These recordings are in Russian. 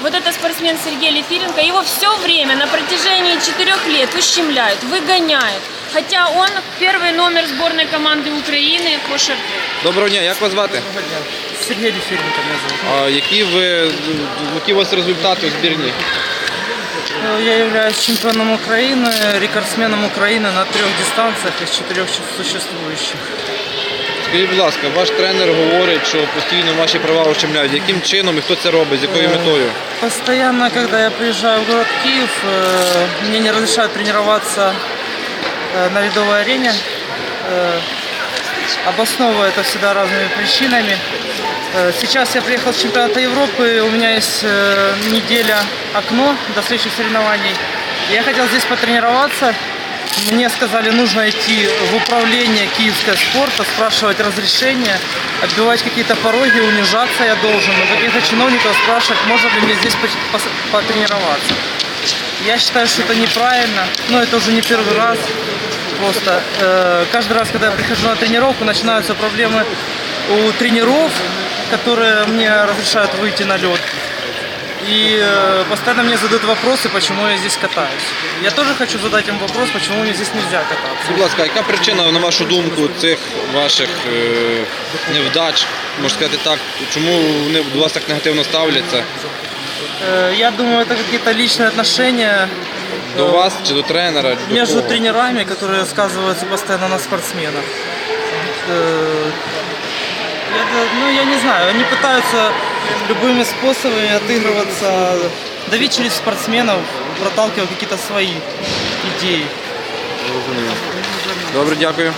Вот это спортсмен Сергей Лефиренко, его все время на протяжении четырех лет ущемляют, выгоняют. Хотя он первый номер сборной команды Украины по шагу. Доброго дня, як вас звати? Сергей Дефиренко меня зовут. А які ви які у вас результати у збірні? Э, Я являюсь чемпионом Украины, рекордсменом Украины на трех дистанциях из четырех существующих. Скажіть, будь ласка, ваш тренер говорить, що постійно ваші права ущемляють. Яким чином і хто це робить, з якою метою? Постоянно, когда я приезжаю в город Киев, э, мне не разрешают тренироваться э, на ледовой арене. Э, Обосновываю это всегда разными причинами. Э, Сейчас я приехал с чемпионата Европы, у меня есть э, неделя окно до следующих соревнований. Я хотел здесь потренироваться. мне сказали, нужно идти в управление киевского спорта, спрашивать разрешение, отбивать какие-то пороги, унижаться я должен. У каких-то чиновников спрашивать, можно ли мне здесь потренироваться. Я считаю, что это неправильно, но это уже не первый раз. Просто э, каждый раз, когда я прихожу на тренировку, начинаются проблемы у тренеров, которые мне разрешают выйти на лед. И э, постоянно мне задают вопросы, почему я здесь катаюсь. Я тоже хочу задать им вопрос, почему мне здесь нельзя кататься. Будь ласка, яка причина, на вашу думку, цих ваших е, невдач, можна сказати так, чому вони до вас так негативно ставляться? Э, я думаю, это какие-то личные отношения До вас чи до тренера? До между кого? тренерами, которые сказываются постоянно на спортсменах. Э, Я, ну, я не знаю, они пытаются любыми способами отыгрываться, давить через спортсменов, проталкивая какие-то свои идеи. Добре, дякую.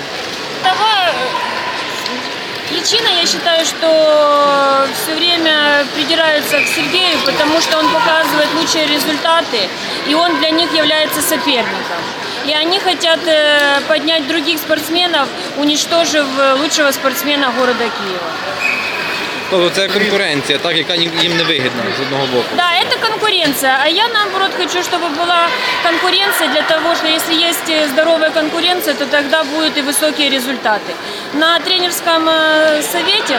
Вторая причина, я считаю, что все время придираются к Сергею, потому что он показывает лучшие результаты, и он для них является соперником. И они хотят э, поднять других спортсменов, уничтожив э, лучшего спортсмена города Киева. Тобто це конкуренція, так, яка ні- їм не вигідна з одного боку. Да, это конкуренция. А я наоборот хочу, чтобы была конкуренция для того, что если есть э, здоровая конкуренция, то тогда будут и высокие результаты. На тренерском э, совете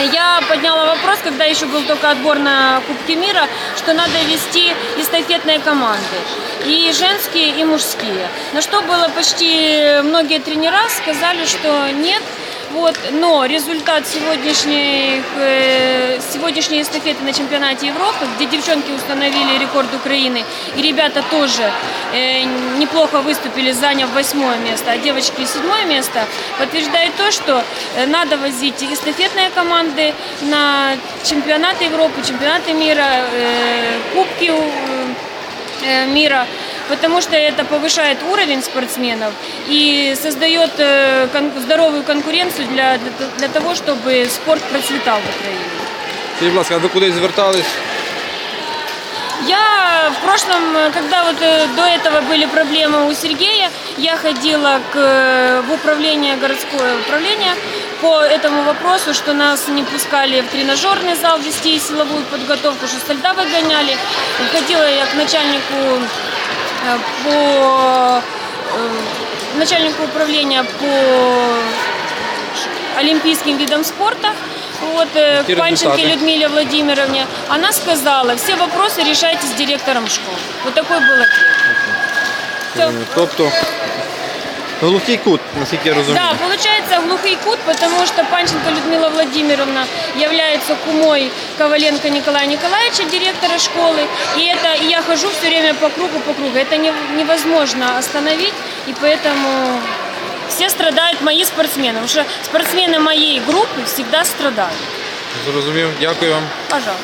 я подняла вопрос, когда еще был только отбор на Кубки мира, что надо вести эстафетные команды. И женские, и мужские. На что было почти многие тренера сказали, что нет, вот, но результат сегодняшней, э, сегодняшней эстафеты на чемпионате Европы, где девчонки установили рекорд Украины, и ребята тоже э, неплохо выступили, заняв восьмое место, а девочки седьмое место, подтверждает то, что э, надо возить эстафетные команды на чемпионаты Европы, чемпионаты мира, э, кубки э, мира, потому что это повышает уровень спортсменов и создает э, здоровую конкуренцию для, для, того, чтобы спорт процветал в Украине. Скажіть, будь ласка, а ви кудись звертались? Я в прошлом, когда вот э, до этого были проблемы у Сергея, я ходила к, э, в управление, городское управление по этому вопросу, что нас не пускали в тренажерный зал вести силовую подготовку, что со льда выгоняли. Ходила я к начальнику по э, начальнику управления по олимпийским видам спорта, вот, э, к результаты? Людмиле Владимировне. Она сказала, все вопросы решайте с директором школ. Вот такой был ответ. Тобто глухий кут, наскільки я розумію. Да, получается глухий кут, потому что Панченко Людмила Владимировна является кумой Коваленко Николая Николаевича, директора школы. И это и я хожу все время по кругу, по кругу. Это не- невозможно остановить, и поэтому все страдают мои спортсмены. Потому что спортсмены моей группы всегда страдают. Зрозумів, дякую вам. Пожалуйста.